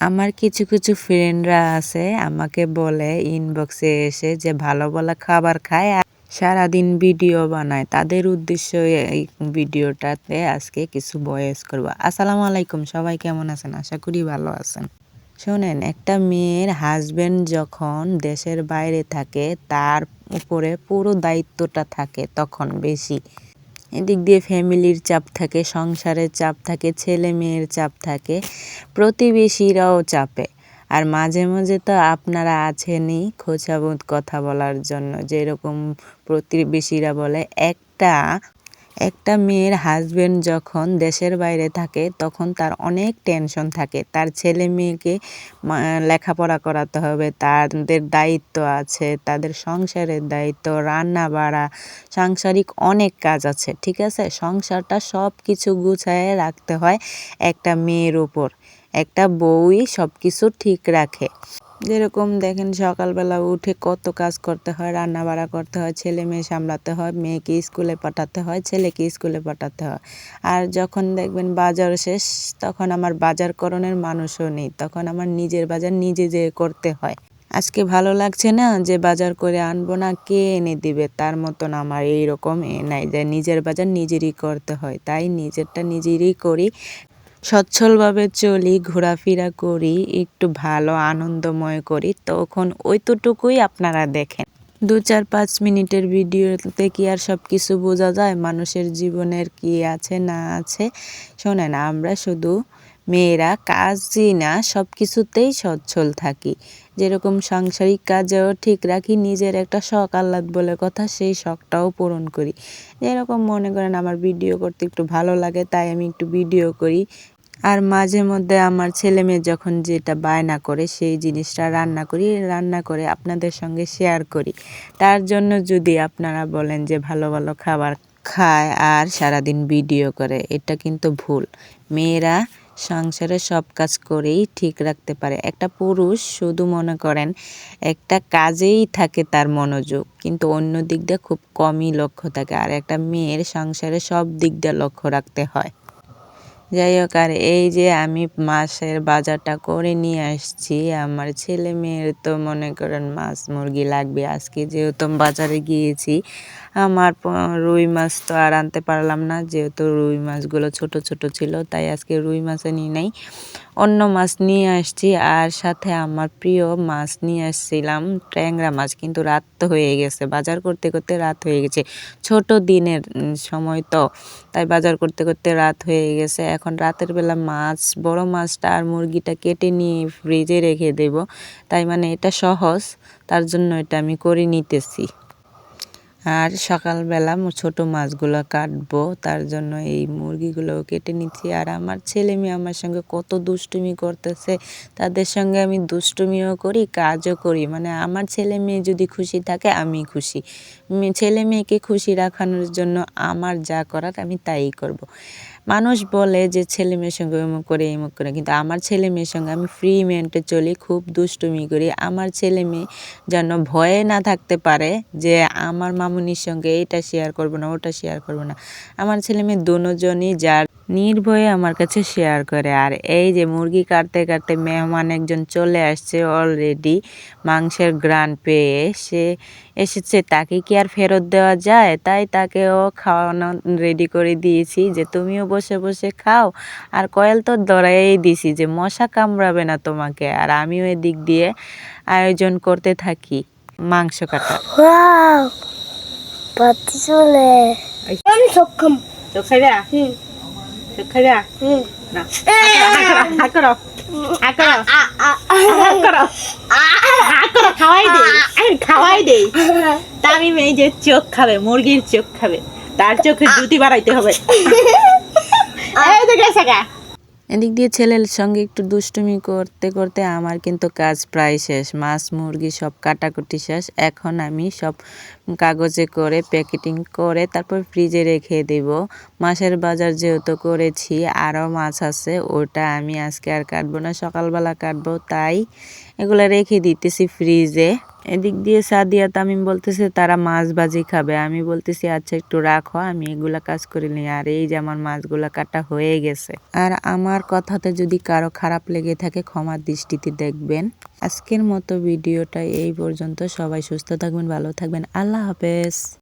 আমার কিছু কিছু ফ্রেন্ডরা আছে, আমাকে বলে ইনবক্সে এসে যে ভালো ভালো খাবার খায় আর সারাদিন ভিডিও বানায়। তাদের উদ্দেশ্য এই ভিডিওটাতে আজকে কিছু বয়েস করব। আসসালামু আলাইকুম, সবাই কেমন আছেন? আশা করি ভালো আছেন। শোনেন, একটা মেয়ের হাজবেন্ড যখন দেশের বাইরে থাকে, তার উপরে পুরো দায়িত্বটা থাকে তখন বেশি। এদিক দিয়ে ফ্যামিলির চাপ থাকে, সংসারের চাপ থাকে, ছেলে মেয়ের চাপ থাকে, প্রতিবেশীরাও চাপে। আর মাঝে মাঝে তো আপনারা আছেনই খোঁচাবোধ কথা বলার জন্য। যেরকম প্রতিবেশীরা বলে, একটা একটা মেয়ের হাজবেন্ড যখন দেশের বাইরে থাকে, তখন তার অনেক টেনশন থাকে। তার ছেলে মেয়েকে লেখাপড়া করাতে হবে, তাদের দায়িত্ব আছে, তাদের সংসারের দায়িত্ব রান্না বাড়া সাংসারিক অনেক কাজ আছে, ঠিক আছে? সংসারটা সব কিছু গুছায় রাখতে হয় একটা মেয়ের উপর। একটা বউই সব কিছু ঠিক রাখে। যেরকম দেখেন সকালবেলা উঠে কত কাজ করতে হয় রান্না বাড়া করতে হয়, ছেলে মেয়ে সামলাতে হয়, মেয়েকে স্কুলে পাঠাতে হয়, ছেলেকে স্কুলে পাঠাতে হয়। আর যখন দেখবেন বাজার শেষ, তখন আমার বাজার করণের মানুষও নেই, তখন আমার নিজের বাজার নিজে যে করতে হয়। আজকে ভালো লাগছে না যে বাজার করে আনব না, কে এনে দিবে? তার মতন আমার এইরকম এ নাই যে নিজের বাজার নিজেরই করতে হয়। তাই নিজেরটা নিজেরই করি সচ্ছলভাবে চলি, ঘোরাফেরা করি, একটু ভালো, আনন্দময় করি, তখন ওইটুকুই আপনারা দেখেন। দু চার পাঁচ মিনিটের ভিডিওতে কি আর সব কিছু বোঝা যায়? মানুষের জীবনের কি আছে, না আছে? শোনেন, আমরা শুধু মেয়েরা কাজই না সব কিছুতেই সচ্ছল থাকি। যেরকম সাংসারিক কাজেও ঠিক রাখি, নিজের একটা শখ আহ্লাদ বলে কথা, সেই শখটাও পূরণ করি। যেরকম মনে করেন আমার ভিডিও করতে একটু ভালো লাগে, তাই আমি একটু ভিডিও করি। আর মাঝে মধ্যে আমার ছেলে মেয়ে যখন যেটা বায়না করে, সেই জিনিসটা রান্না করি, রান্না করে আপনাদের সঙ্গে শেয়ার করি। তার জন্য যদি আপনারা বলেন যে ভালো ভালো খাবার খায় আর সারাদিন ভিডিও করে, এটা কিন্তু ভুল। মেয়েরা সংসারে সব কাজ করেই ঠিক রাখতে পারে। একটা পুরুষ শুধু মনে করেন, একটা কাজেই থাকে তার মনোযোগ, কিন্তু অন্য দিক দিয়ে খুব কমই লক্ষ্য থাকে। আর একটা মেয়ের সংসারে সব দিক দিয়ে লক্ষ্য রাখতে হয়। যাই হোক, আর এই যে আমি মাছের বাজারটা করে নিয়ে আসছি, আমার ছেলে মেয়ের তো মনে করেন মাছ মুরগি লাগবে। আজকে যেহেতু বাজারে গিয়েছি, আমার রুই মাছ তো আর আনতে পারলাম না, যেহেতু রুই মাছগুলো ছোট ছোট ছিল, তাই আজকে রুই মাছ নিয়ে নাই। অন্য মাছ নিয়ে আসছি আর সাথে আমার প্রিয় মাছ নিয়ে আসছিলাম, ট্যাংরা মাছ। কিন্তু রাত তো হয়ে গেছে, বাজার করতে করতে রাত হয়ে গেছে। ছোট দিনের সময় তো, তাই বাজার করতে করতে রাত হয়ে গেছে। এখন রাতের বেলা মাছ, বড় মাছটা আর মুরগিটা কেটে নিয়ে ফ্রিজে রেখে দেব। তাই মানে এটা সহজ, তার জন্য এটা আমি করে নিতেছি। আর সকালবেলা ছোট মাছগুলো কাটবো, তার জন্য এই মুরগিগুলো কেটে নিচ্ছি। আর আমার ছেলে মেয়ে আমার সঙ্গে কত দুষ্টুমি করতেছে, তাদের সঙ্গে আমি দুষ্টুমিও করি, কাজও করি। মানে আমার ছেলে মেয়ে যদি খুশি থাকে, আমি খুশি। ছেলে মেয়েকে খুশি রাখানোর জন্য আমার যা করার আমি তাই করব। মানুষ বলে যে ছেলে মেয়ের সঙ্গে এমুক করে এমুক করে, কিন্তু আমার ছেলে মেয়ের সঙ্গে আমি ফ্রি মেন্টে চলি, খুব দুষ্টুমি করি। আমার ছেলে মেয়ে যেন ভয়ে না থাকতে পারে যে আমার মামুনির সঙ্গে এটা শেয়ার করব না, ওটা শেয়ার করব না। আমার ছেলে মেয়ে দুজনই যার নির্ভয়ে আমার কাছে শেয়ার করে। আর এই যে মুরগি কাটতে কাটতে মেহমান একজন চলে আসছে অলরেডি মাংসের গ্রান পেয়ে। সে এসেছে, তাকে কি আর ফেরত দেওয়া যায়? তাই তাকেও খাওয়ানো রেডি করে দিয়েছি যে, তুমিও বসে বসে খাও। আর কয়েল তো দড়াইয়েই দিছি যে, মশা কামড়াবে না তোমাকে। আর আমিও এদিক দিয়ে আয়োজন করতে থাকি মাংস কাটা চলে। আমি সক্ষম চোখ খাইবে চোখ খাইবে না। হাত করো হাত করো হাত করো হাত করো। খাওয়াই দে। খাওয়াই দে। তা আমি যে চোখ খাবে মুরগির চোখ খাবে। তার চোখে জুতি বাড়াইতে হবে। এই এদিক দিয়ে ছেলের সঙ্গে একটু দুষ্টুমি করতে করতে আমার কিন্তু কাজ প্রায় শেষ। মাছ, মুরগি সব কাটাকুটি শেষ। এখন আমি সব কাগজে করে, প্যাকেটিং করে তারপর ফ্রিজে রেখে দেব। মাছের বাজার যেহেতু করেছি, আরও মাছ আছে, ওটা আমি আজকে আর কাটবো না, সকালবেলা কাটবো, তাই এগুলো রেখে দিতেছি ফ্রিজে। এদিক দিয়ে সাদিয়া তামিম বলতেছে, তারা মাছ বাজি খাবে। আমি বলতেছি আচ্ছা একটু রাখো আমি এগুলা কাজ করি নি আর এই যে আমার মাছগুলা কাটা হয়ে গেছে। আর আমার কথাতে যদি কারও খারাপ লেগে থাকে, ক্ষমার দৃষ্টিতে দেখবেন। আজকের মতো ভিডিওটা এই পর্যন্ত। সবাই সুস্থ থাকবেন, ভালো থাকবেন। আল্লাহ হাফেজ।